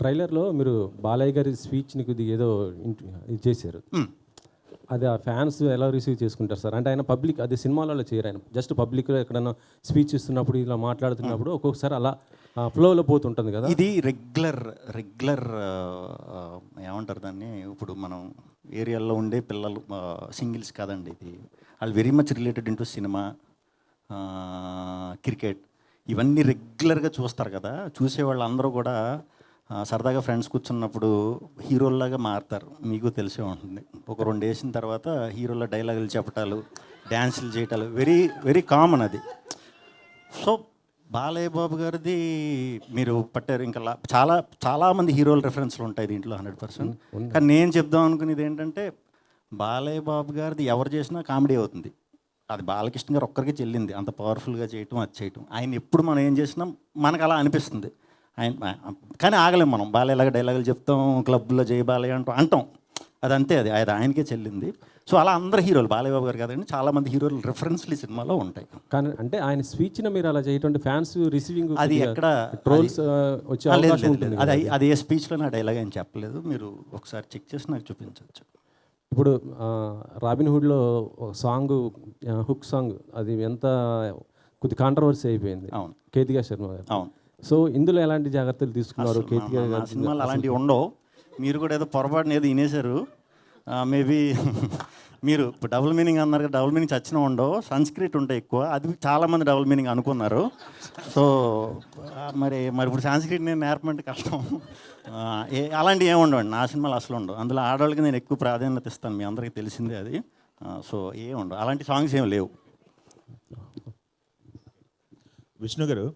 ట్రైలర్లో మీరు బాలయ్య గారి స్పీచ్ని కొద్దిగా ఏదో ఇది చేశారు. అది ఆ ఫ్యాన్స్ ఎలా రిసీవ్ చేసుకుంటారు సార్? అంటే ఆయన పబ్లిక్ అది సినిమాలలో చేయరు ఆయన. జస్ట్ పబ్లిక్లో ఎక్కడైనా స్పీచ్ ఇస్తున్నప్పుడు ఇలా మాట్లాడుతున్నప్పుడు ఒక్కొక్కసారి అలా ఫ్లోలో పోతుంటుంది కదా? ఇది రెగ్యులర్ రెగ్యులర్ ఏమంటారు దాన్ని? ఇప్పుడు మనం ఏరియాలో ఉండే పిల్లలు సింగిల్స్ కాదండి ఇది. వాళ్ళు very much related into cinema cricket. ఇవన్నీ రెగ్యులర్గా చూస్తారు కదా? చూసే వాళ్ళందరూ కూడా సరదాగా ఫ్రెండ్స్ కూర్చున్నప్పుడు హీరోల్లాగా మారుతారు. మీకు తెలిసే ఉంటుంది. ఒక రెండు వేసిన తర్వాత హీరోల డైలాగులు చెప్పటాలు డ్యాన్సులు చేయటాలు వెరీ వెరీ కామన్ అది. సో బాలయ్య బాబు గారిది మీరు పట్టారు. ఇంకా చాలా చాలా మంది హీరోల రెఫరెన్స్లు ఉంటాయి దీంట్లో హండ్రెడ్ పర్సెంట్. కానీ నేను చెప్దాం అనుకునేది ఏంటంటే బాలయ్య బాబు గారిది ఎవరు చేసినా కామెడీ అవుతుంది. అది బాలకృష్ణ గారు ఒక్కరికి చెల్లింది. అంత పవర్ఫుల్గా చేయటం అది చేయటం. ఆయన ఎప్పుడు మనం ఏం చేసినా మనకు అలా అనిపిస్తుంది. ఆయన కానీ ఆగలేం మనం. బాలయ్యలాగా డైలాగులు చెప్తాం క్లబ్లో జై బాలయ్య అంటాం అంటాం. అది అంతే అది. అది ఆయనకే చెల్లింది. సో అలా అందరు హీరోలు బాలయ్య బాబు గారు కాదండి చాలా మంది హీరోలు రెఫరెన్స్లు ఈ సినిమాలో ఉంటాయి. కానీ అంటే ఆయన స్పీచ్ని మీరు అలా చేయటం ఫ్యాన్స్ రిసీవింగ్ అది ఎక్కడ ట్రోల్స్ వచ్చే. అది అది ఏ స్పీచ్లో నా డైలాగ్ అని చెప్పలేదు. మీరు ఒకసారి చెక్ చేసి నాకు చూపించవచ్చు ఇప్పుడు ఆ, రాబిన్ హుడ్లో ఒక సాంగ్ హుక్ సాంగ్ అది ఎంత కొద్ది కాంట్రవర్సీ అయిపోయింది. అవును. కేతికా శర్మ గారు. అవును. సో ఇందులో ఎలాంటి జాగ్రత్తలు తీసుకున్నారు? గారు సినిమాలు అలాంటివి ఉండవు. మీరు కూడా ఏదో పొరపాటున ఏదో వినేశారు మేబీ మీరు ఇప్పుడు డబుల్ మీనింగ్ అన్నారు కదా డబుల్ మీనింగ్ చచ్చిన ఉండవు. సంస్క్రిట్ ఉంటాయి ఎక్కువ. అది చాలా మంది డబుల్ మీనింగ్ అనుకున్నారు. సో మరి మరి ఇప్పుడు సంస్క్రిట్ నేను నేర్పమంటే కష్టం. అలాంటివి ఏమి ఉండవండి. నా సినిమాలు అసలు ఉండవు. అందులో ఆడవాళ్ళకి నేను ఎక్కువ ప్రాధాన్యత ఇస్తాను. మీ అందరికీ తెలిసిందే అది. సో ఏ ఉండవు. అలాంటి సాంగ్స్ ఏమి లేవు. విష్ణు గారు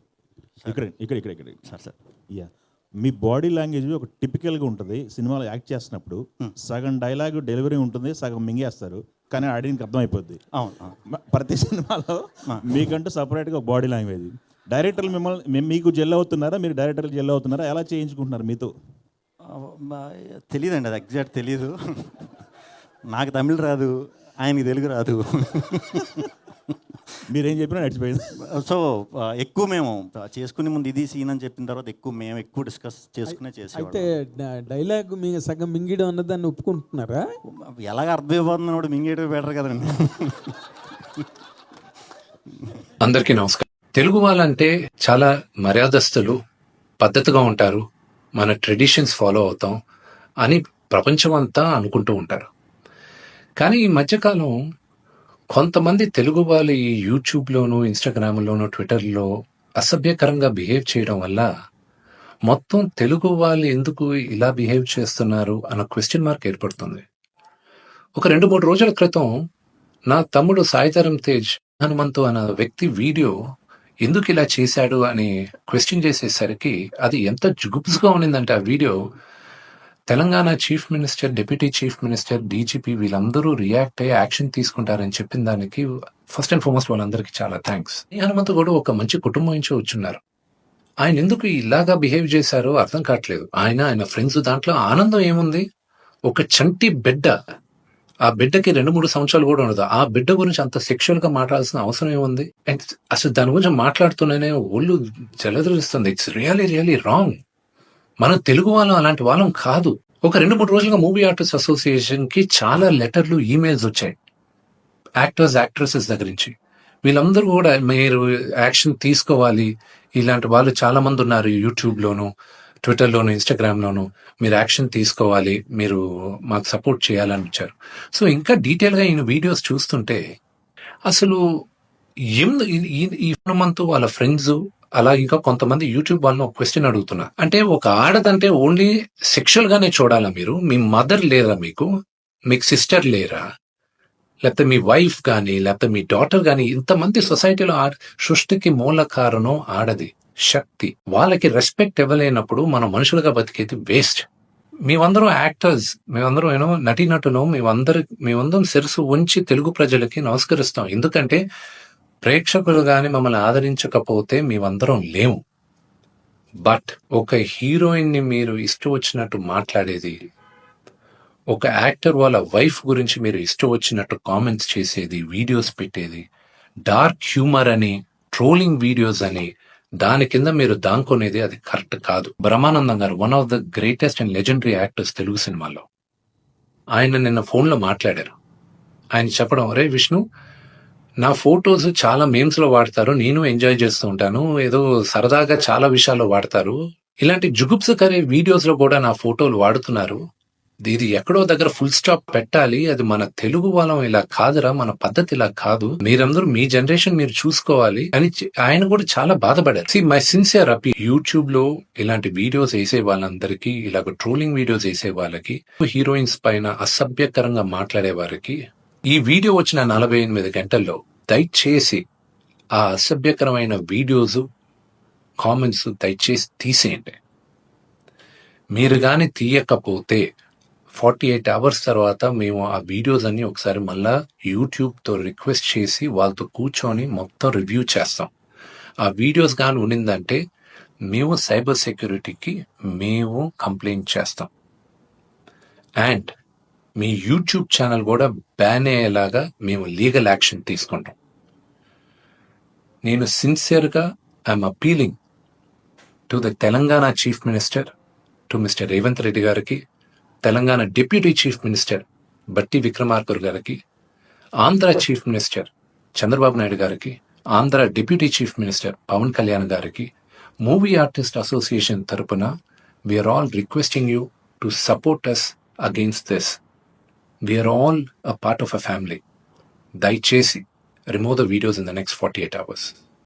ఇక్కడ ఇక్కడ ఇక్కడ ఇక్కడ. Sir sir. యా. మీ బాడీ లాంగ్వేజ్ ఒక టిపికల్గా ఉంటుంది. సినిమాలో యాక్ట్ చేస్తున్నప్పుడు సగం డైలాగ్ డెలివరీ ఉంటుంది సగం మింగేస్తారు. కానీ ఆడియన్కి అర్థమైపోద్ది. అవును ప్రతి సినిమాలో మీకంటూ సపరేట్గా ఒక బాడీ లాంగ్వేజ్. డైరెక్టర్లు మిమ్మల్ని మీకు జెల్ అవుతున్నారా? మీరు డైరెక్టర్లు జెల్ అవుతున్నారా? ఎలా చేయించుకుంటున్నారు మీతో? తెలియదండి అది ఎగ్జాక్ట్ తెలీదు. నాకు తమిళ రాదు ఆయనకి తెలుగు రాదు. మీరేం చెప్పినా నడిచిపోయింది. సో ఎక్కువ మేము చేసుకునే ముందు ఇది సీన్ అని చెప్పిన తర్వాత ఎక్కువ మేము ఎక్కువ డిస్కస్ చేసుకునే అయితే చేసేవాళ్ళం. డ- డైలాగ్ మీ సగం మింగిడం అన్న దాన్ని ఒప్పుకుంటున్నారా? ఎలాగ అర్థమైపోతుంది కూడా మింగేయడం బెటర్ కదండి. అందరికీ నమస్కారం. తెలుగు వాళ్ళంటే చాలా మర్యాదస్తులు పద్ధతిగా ఉంటారు మన ట్రెడిషన్స్ ఫాలో అవుతాం అని ప్రపంచం అంతా అనుకుంటూ ఉంటారు. కానీ ఈ మధ్యకాలం కొంతమంది తెలుగు వాళ్ళు ఈ యూట్యూబ్లోను ఇన్స్టాగ్రామ్లోను ట్విట్టర్లో అసభ్యకరంగా బిహేవ్ చేయడం వల్ల మొత్తం తెలుగు వాళ్ళు ఎందుకు ఇలా బిహేవ్ చేస్తున్నారు అన్న క్వశ్చన్ మార్క్ ఏర్పడుతుంది. ఒక రెండు మూడు రోజుల క్రితం నా తమ్ముడు సాయితరం తేజ్ హనుమంతు అన్న వ్యక్తి వీడియో ఎందుకు ఇలా చేశాడు అని క్వశ్చన్ చేసేసరికి అది ఎంత జుగుప్స్గా ఉన్నిందంటే ఆ video Telangana chief minister deputy chief minister DGP వీళ్ళందరూ రియాక్ట్ అయ్యి యాక్షన్ తీసుకుంటారని చెప్పిన దానికి ఫస్ట్ అండ్ ఫార్మోస్ట్ వాళ్ళందరికీ చాలా థ్యాంక్స్ హనుమంత్ కూడా ఒక మంచి కుటుంబం నుంచి వచ్చున్నారు ఆయన ఎందుకు ఇలాగా బిహేవ్ చేశారో అర్థం కావట్లేదు. ఆయన ఆయన ఫ్రెండ్స్ దాంట్లో ఆనందం ఏముంది? ఒక చంటి బిడ్డ. ఆ బిడ్డకి రెండు మూడు సంవత్సరాలు కూడా ఉండదు. ఆ బిడ్డ గురించి అంత సెక్షువల్గా మాట్లాడాల్సిన అవసరం ఏముంది? అసలు దాని గురించి మాట్లాడుతూనే ఒళ్ళు జలదరిస్తుంది ఇట్స్ రియలీ రియలీ రాంగ్ మనం తెలుగు వాళ్ళం అలాంటి వాళ్ళం కాదు ఒక రెండు మూడు రోజులుగా మూవీ ఆర్టిస్ట్ అసోసియేషన్కి చాలా లెటర్లు ఈమెయిల్స్ వచ్చాయి యాక్టర్స్ యాక్ట్రెసెస్ దగ్గర నుంచి వీళ్ళందరూ కూడా మీరు యాక్షన్ తీసుకోవాలి ఇలాంటి వాళ్ళు చాలా మంది ఉన్నారు యూట్యూబ్ లోను ట్విట్టర్ మీరు యాక్షన్ తీసుకోవాలి మీరు మాకు సపోర్ట్ చేయాలని వచ్చారు సో ఇంకా డీటెయిల్గా ఈయన వీడియోస్ చూస్తుంటే అసలు ఏం ఈ- మంత్ వాళ్ళ ఫ్రెండ్స్ అలా ఇంకా కొంతమంది యూట్యూబ్ వాళ్ళని ఒక క్వశ్చన్ అడుగుతున్నా. అంటే ఒక ఆడదంటే ఓన్లీ సెక్షువల్ గానే చూడాలా మీరు? మీ మదర్ లేరా మీకు? మీకు సిస్టర్ లేరా? లేకపోతే మీ వైఫ్ కానీ లేకపోతే మీ డాటర్ కానీ ఇంతమంది సొసైటీలో ఆ సృష్టికి మూల కారణం ఆడది. శక్తి. వాళ్ళకి రెస్పెక్ట్ ఇవ్వలేనప్పుడు మనం మనుషులుగా బతికేది వేస్ట్ మేమందరం యాక్టర్స్ మేమందరం ఏమో నటీనటులు. మేమందరి మేమందరం శిరసు ఉంచి తెలుగు ప్రజలకి నమస్కరిస్తాం. ఎందుకంటే ప్రేక్షకులు గాని మమ్మల్ని ఆదరించకపోతే మేమందరం లేము. బట్ ఒక హీరోయిన్ని మీరు ఇష్టం వచ్చినట్టు మాట్లాడేది ఒక యాక్టర్ వాళ్ళ వైఫ్ గురించి మీరు ఇష్టం వచ్చినట్టు కామెంట్స్ చేసేది వీడియోస్ పెట్టేది డార్క్ హ్యూమర్ అని ట్రోలింగ్ వీడియోస్ అని దాని కింద మీరు దాంకునేది అది కరెక్ట్ కాదు. Brahmanandam garu one of the greatest and legendary actors Telugu సినిమాలో. ఆయన నిన్న ఫోన్లో మాట్లాడారు. ఆయన చెప్పడం అరే విష్ణు నా ఫొటోస్ చాలా మేమ్స్లో వాడతారు. నేను ఎంజాయ్ చేస్తూ ఉంటాను. ఏదో సరదాగా చాలా విషయాల్లో వాడతారు. ఇలాంటి జుగుప్సకరే వీడియోస్లో కూడా నా ఫోటోలు వాడుతున్నారు. ఇది ఎక్కడో దగ్గర ఫుల్ స్టాప్ పెట్టాలి. అది మన తెలుగు వాళ్ళం ఇలా కాదురా మన పద్ధతి ఇలా కాదు. మీరందరూ మీ జనరేషన్ మీరు చూసుకోవాలి అని ఆయన కూడా చాలా బాధపడారు. సి మై సిన్సియర్ అపీ యూట్యూబ్లో ఇలాంటి వీడియోస్ వేసే వాళ్ళందరికీ ఇలాగ ట్రోలింగ్ వీడియోస్ వేసే వాళ్ళకి హీరోయిన్స్ పైన అసభ్యకరంగా మాట్లాడే వారికి ఈ వీడియో వచ్చిన నలభై ఎనిమిది గంటల్లో దయచేసి ఆ అసభ్యకరమైన వీడియోస్ కామెంట్స్ దయచేసి తీసేయండి. మీరు కానీ తీయకపోతే ఫార్టీ ఎయిట్ అవర్స్ తర్వాత మేము ఆ వీడియోస్ అన్ని ఒకసారి మళ్ళా యూట్యూబ్తో రిక్వెస్ట్ చేసి వాళ్ళతో కూర్చొని మొత్తం రివ్యూ చేస్తాం. ఆ వీడియోస్ కానీ ఉండిందంటే మేము సైబర్ సెక్యూరిటీకి మేము కంప్లైంట్ చేస్తాం. అండ్ మీ యూట్యూబ్ ఛానల్ కూడా బ్యాన్ అయ్యేలాగా మేము లీగల్ యాక్షన్ తీసుకుంటాం. నేను సిన్సియర్గా I'm appealing to the Telangana chief minister to mister Revanth Reddy గారికి Telangana deputy chief minister Bhatti Vikramarka గారికి ఆంధ్ర చీఫ్ మినిస్టర్ చంద్రబాబు నాయుడు గారికి Andhra deputy chief minister Pawan Kalyan గారికి మూవీ ఆర్టిస్ట్ అసోసియేషన్ తరపున we are all requesting you to support us against this We are all a part of a family. Daichesi, remove the videos in the next 48 hours.